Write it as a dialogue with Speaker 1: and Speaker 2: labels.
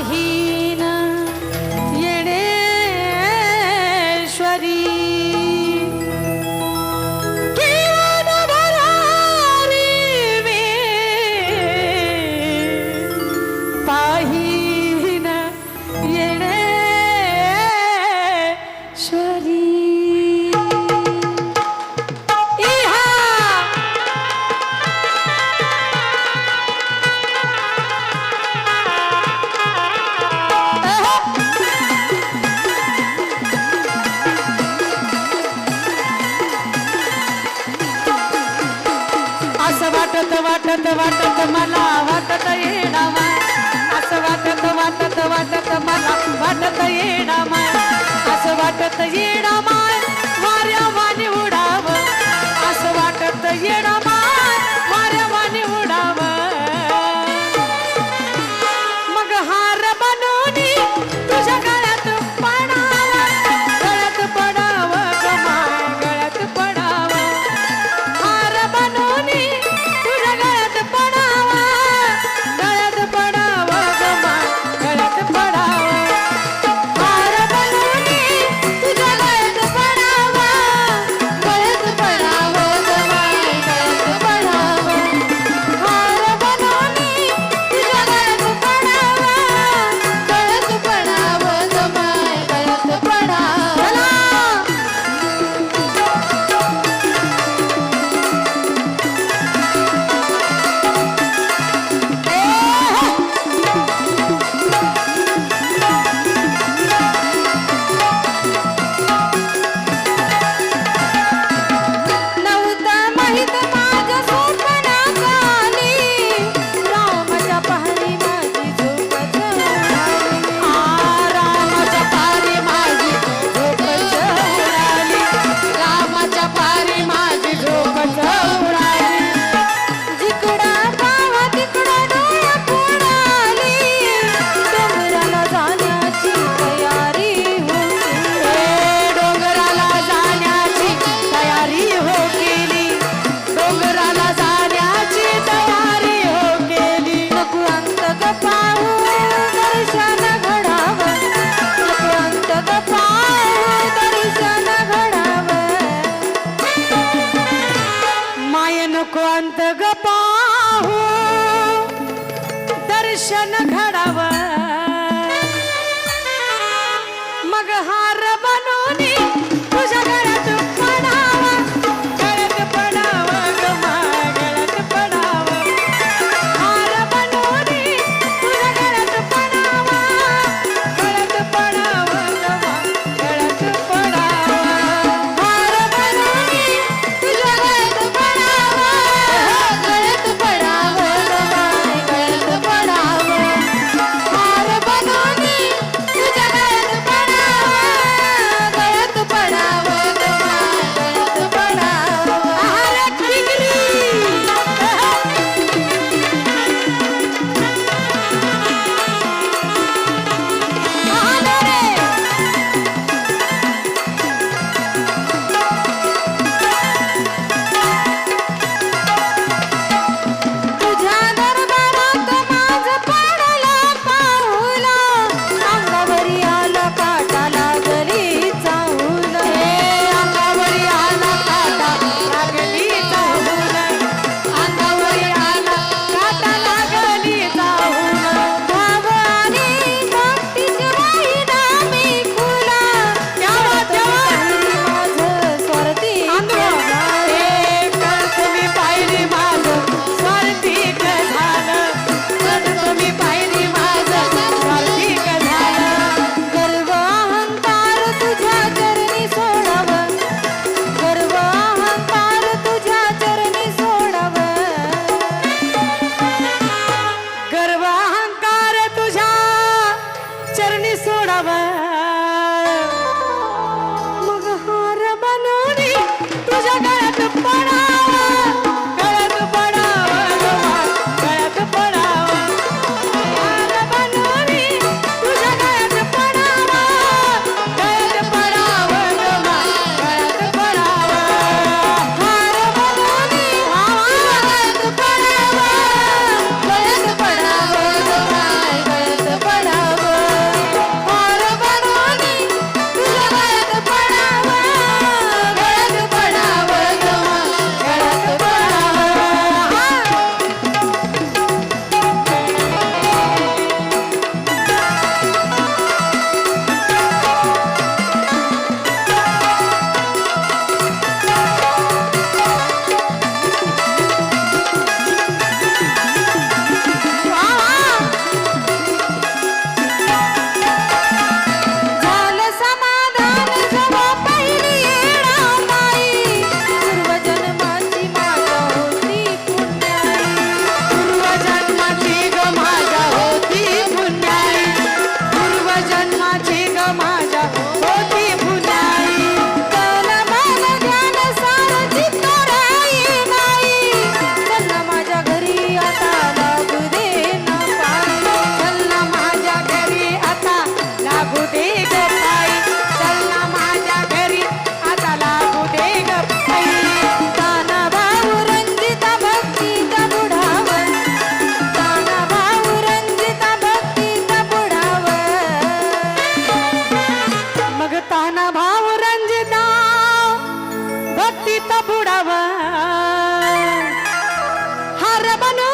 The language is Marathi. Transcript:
Speaker 1: 一。वाटत वाटत मला वाटत येणा असं वाटत वाटत वाटत मला वाटत येणा माय असं वाटत येणा বাননে ತೀತ ಬುಡವ ಹರಬನೋ